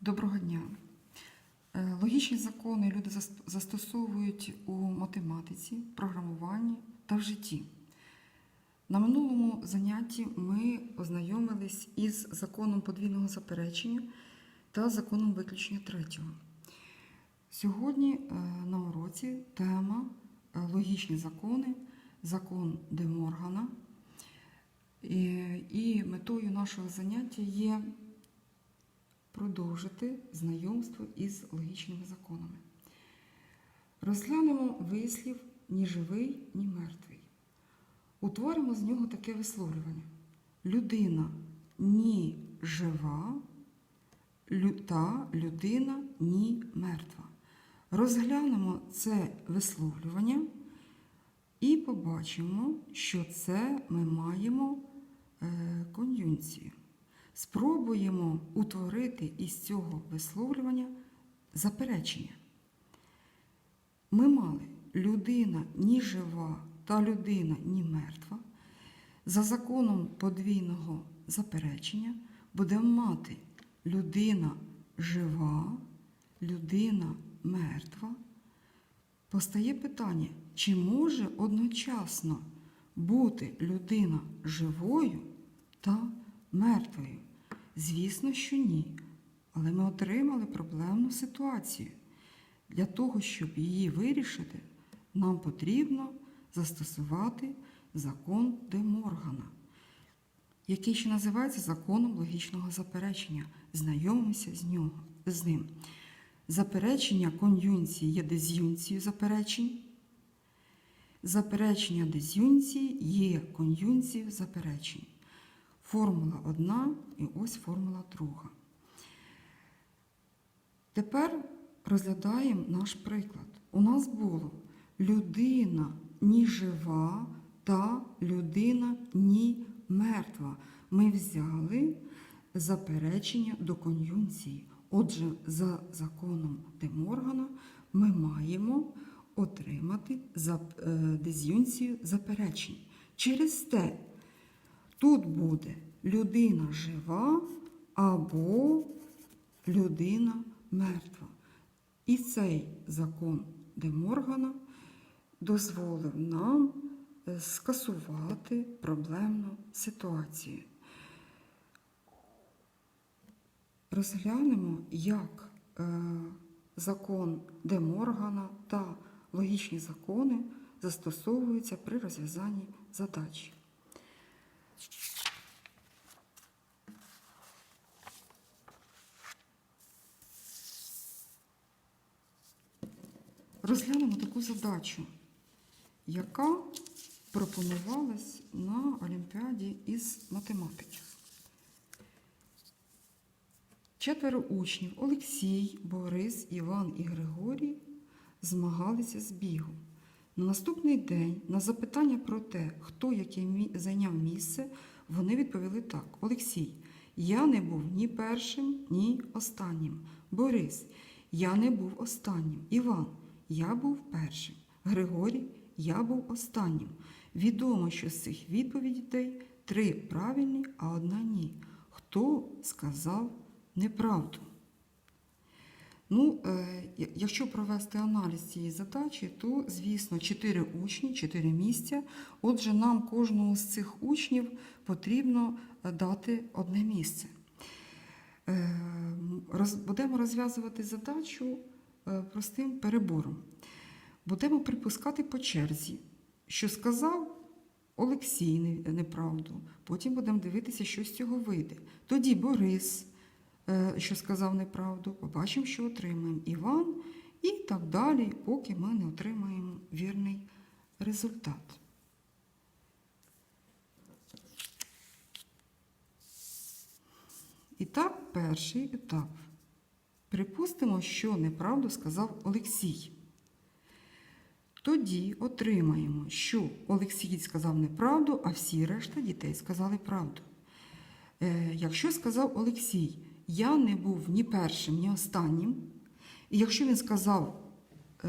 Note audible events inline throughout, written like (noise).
Доброго дня. Е, Логічні закони люди застосовують у математиці, програмуванні та в житті. На минулому занятті ми ознайомились із законом подвійного заперечення та законом виключення третього. Сьогодні е, на уроці тема е, логічні закони, закон Де Моргана. І, і метою нашого заняття є продовжити знайомство із логічними законами. Розглянемо вислів ні живий, ні мертвий. Утворимо з нього таке висловлювання. Людина ні жива, та людина ні мертва. Розглянемо це висловлювання і побачимо, що це ми маємо е, кон'юнцію. Спробуємо утворити із цього висловлювання заперечення. Ми мали людина ні жива та людина ні мертва. За законом подвійного заперечення будемо мати людина жива, людина мертва. Постає питання, чи може одночасно бути людина живою та мертвою? Звісно, що ні. Але ми отримали проблемну ситуацію. Для того, щоб її вирішити, нам потрібно застосувати закон Де Моргана, який ще називається законом логічного заперечення. Знайомимося з, нього, з ним. Заперечення кон'юнції є диз'юнцією заперечень. Заперечення диз'юнції є кон'юнцією заперечень. Формула одна і ось формула друга. Тепер розглядаємо наш приклад. У нас було людина ні жива та людина ні мертва. Ми взяли заперечення до кон'юнції. Отже, за законом Де Моргана ми маємо отримати е, диз'юнцію заперечень. Через те тут буде людина жива або людина мертва. І цей закон Де Моргана дозволив нам е, скасувати проблемну ситуацію. Розглянемо, як е, закон Де Моргана та логічні закони застосовуються при розв'язанні задачі. Розглянемо таку задачу, яка пропонувалась на Олімпіаді із математики. Четверо учнів Олексій, Борис, Іван і Григорій змагалися з бігом. На наступний день на запитання про те, хто яке зайняв місце, вони відповіли так: Олексій, я не був ні першим, ні останнім. Борис, я не був останнім. Іван, я був першим. Григорій, я був останнім. Відомо, що з цих відповідей три правильні, а одна ні. Хто сказав неправду? Ну, е, якщо провести аналіз цієї задачі, то, звісно, 4 учні, 4 місця. Отже, нам кожному з цих учнів потрібно е, дати одне місце. Е, Будемо розв'язувати задачу простим перебором. Будемо припускати по черзі, що сказав Олексій неправду. Потім будемо дивитися, що з цього вийде. Тоді Борис, що сказав неправду, побачимо, що отримаємо Іван, і так далі, поки ми не отримаємо вірний результат. І так, перший етап. Припустимо, що неправду сказав Олексій. Тоді отримаємо, що Олексій сказав неправду, а всі решта дітей сказали правду. Е, якщо сказав Олексій, я не був ні першим, ні останнім, і якщо він сказав, е,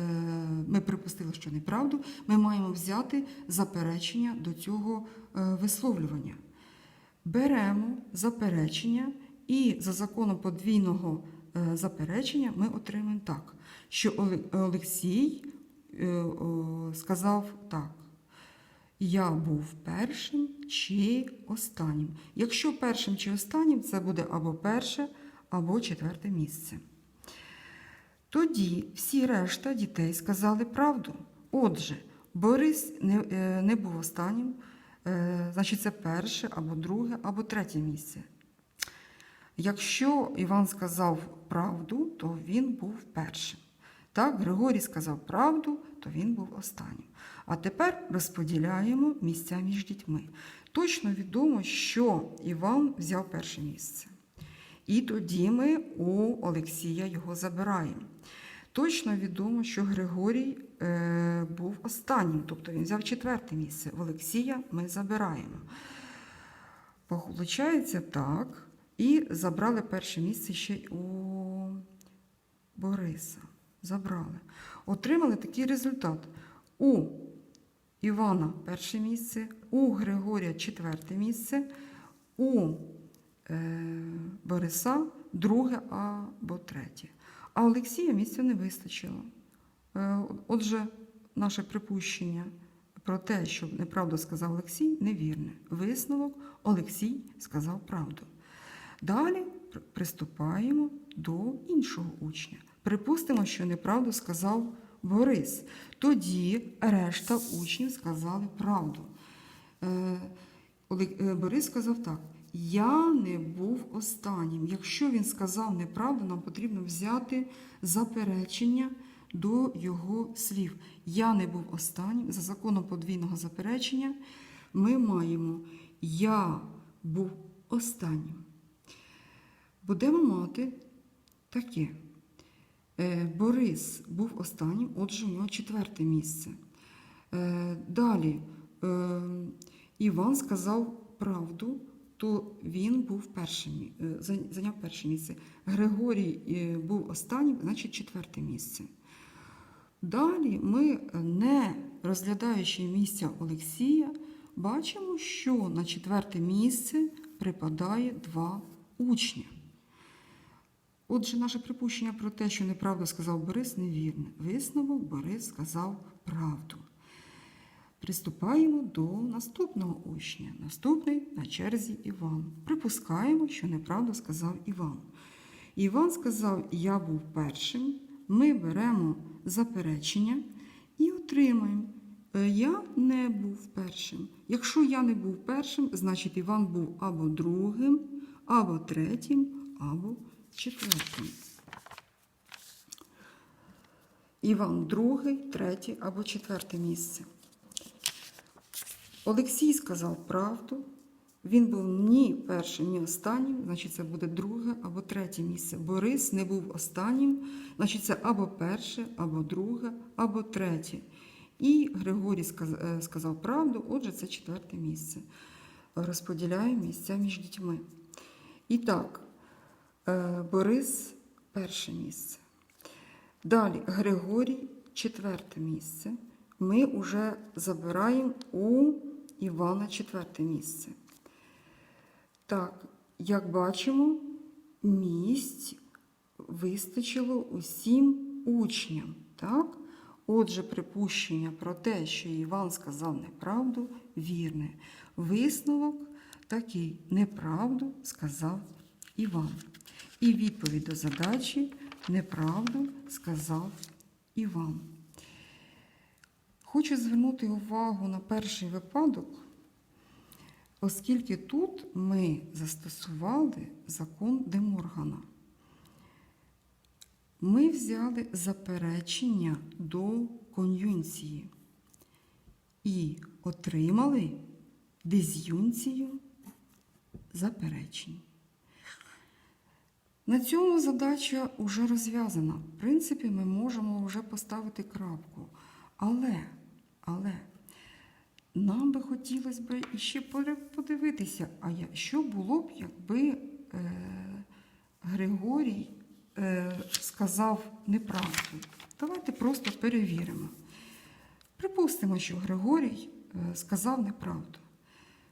ми припустили, що неправду, ми маємо взяти заперечення до цього е, висловлювання. Беремо заперечення і за законом подвійного е, заперечення ми отримаємо так, що Олексій сказав так. Я був першим чи останнім. Якщо першим чи останнім, це буде або перше, або четверте місце. Тоді всі решта дітей сказали правду. Отже, Борис не, е, не був останнім, е, значить, це перше, або друге, або третє місце. Якщо Іван сказав правду, то він був першим. Так, Григорій сказав правду, то він був останнім. А тепер розподіляємо місця між дітьми. Точно відомо, що Іван взяв перше місце. І тоді ми у Олексія його забираємо. Точно відомо, що Григорій е, був останнім, тобто він взяв четверте місце. В Олексія ми забираємо. Получається так. І забрали перше місце ще у Бориса. Забрали. Отримали такий результат. У Івана перше місце, у Григорія четверте місце, у е, Бориса друге або третє. А Олексія місця не вистачило. Е, отже, наше припущення про те, що неправду сказав Олексій, невірне. Висновок Олексій сказав правду. Далі приступаємо до іншого учня. Припустимо, що неправду сказав Борис. Тоді решта учнів сказали правду. Е, е, Борис сказав так: Я не був останнім. Якщо він сказав неправду, нам потрібно взяти заперечення до його слів. Я не був останнім. За законом подвійного заперечення ми маємо Я був останнім. Будемо мати таке. Е, Борис був останнім, отже, у нього четверте місце. Е, Далі е, Іван сказав правду, то він був першим, зайняв перше місце. Григорій був останнім, значить четверте місце. Далі ми, не розглядаючи місця Олексія, бачимо, що на четверте місце припадає два учня. Отже, наше припущення про те, що неправду сказав Борис, невірне. Висновок Борис сказав правду. Приступаємо до наступного учня. Наступний на черзі Іван. Припускаємо, що неправду сказав Іван. Іван сказав, я був першим. Ми беремо заперечення і отримаємо. «Е, Я не був першим. Якщо я не був першим, значить Іван був або другим, або третім, або четвертим. Іван другий, третє або четверте місце. Олексій сказав правду. Він був ні першим, ні останнім, значить, це буде друге або третє місце. Борис не був останнім, значить, це або перше, або друге, або третє. І Григорій е, сказав правду, отже, це четверте місце. Розподіляємо місця між дітьми. І так, Борис перше місце. Далі Григорій четверте місце. Ми вже забираємо у Івана четверте місце. Так, як бачимо, місць вистачило усім учням. Так? Отже, припущення про те, що Іван сказав неправду, вірне. Висновок такий: неправду сказав Іван. І відповідь до задачі неправду сказав Іван. Хочу звернути увагу на перший випадок, оскільки тут ми застосували закон Деморгана. Ми взяли заперечення до кон'юнції і отримали диз'юнцію заперечень. На цьому задача вже розв'язана. В принципі, ми можемо вже поставити крапку. Але, але нам би хотілося б іще подивитися, а що було б, якби е, Григорій е, сказав неправду. Давайте просто перевіримо. Припустимо, що Григорій е, сказав неправду.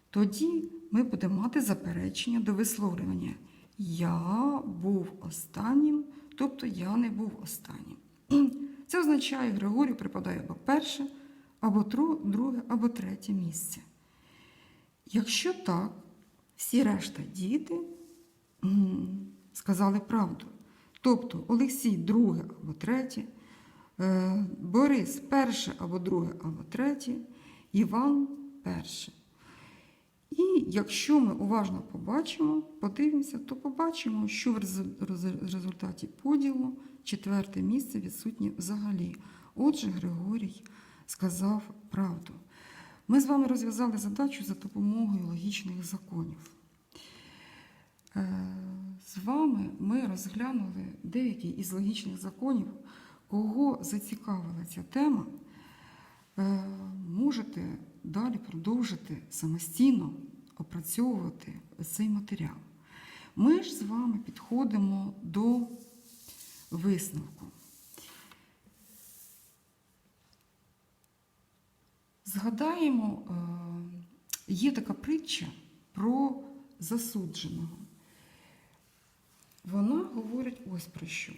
Тоді ми будемо мати заперечення до висловлювання. Я був останнім, тобто я не був останнім. (clears throat) Це означає, Григорію припадає або перше, або друге, або третє місце. Якщо так, всі решта діти сказали правду. Тобто Олексій друге або третє, е, Борис перше або друге або третє, Іван перше. І якщо ми уважно побачимо, подивимося, то побачимо, що в результаті поділу четверте місце відсутнє взагалі. Отже, Григорій сказав правду. Ми з вами розв'язали задачу за допомогою логічних законів. Е, З вами ми розглянули деякі із логічних законів. Кого зацікавила ця тема, е, можете далі продовжити самостійно опрацьовувати цей матеріал. Ми ж з вами підходимо до висновку. Згадаємо, е, є така притча про засудженого. Вона говорить ось про що.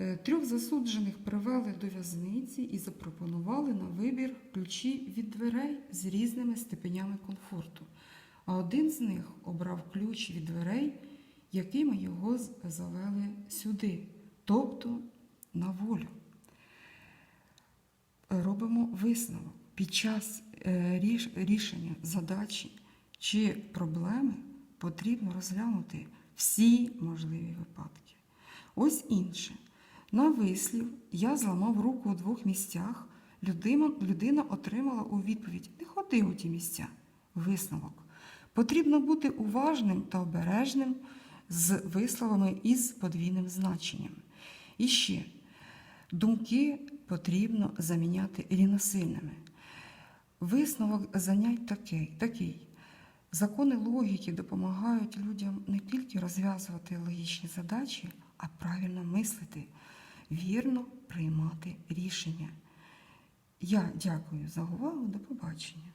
Е, Трьох засуджених привели до в'язниці і запропонували на вибір ключі від дверей з різними степенями комфорту. А один з них обрав ключ від дверей, якими його завели сюди, тобто на волю. Робимо висновок. Під час е, рішення задачі чи проблеми потрібно розглянути всі можливі випадки. Ось інше. На вислів я зламав руку у двох місцях. Людина, людина отримала у відповідь не ходи у ті місця. Висновок. Потрібно бути уважним та обережним з висловами із подвійним значенням. І ще думки потрібно заміняти рівносильними. Висновок занять такий. такий. Закони логіки допомагають людям не тільки розв'язувати логічні задачі, а правильно мислити, вірно приймати рішення. Я дякую за увагу. До побачення.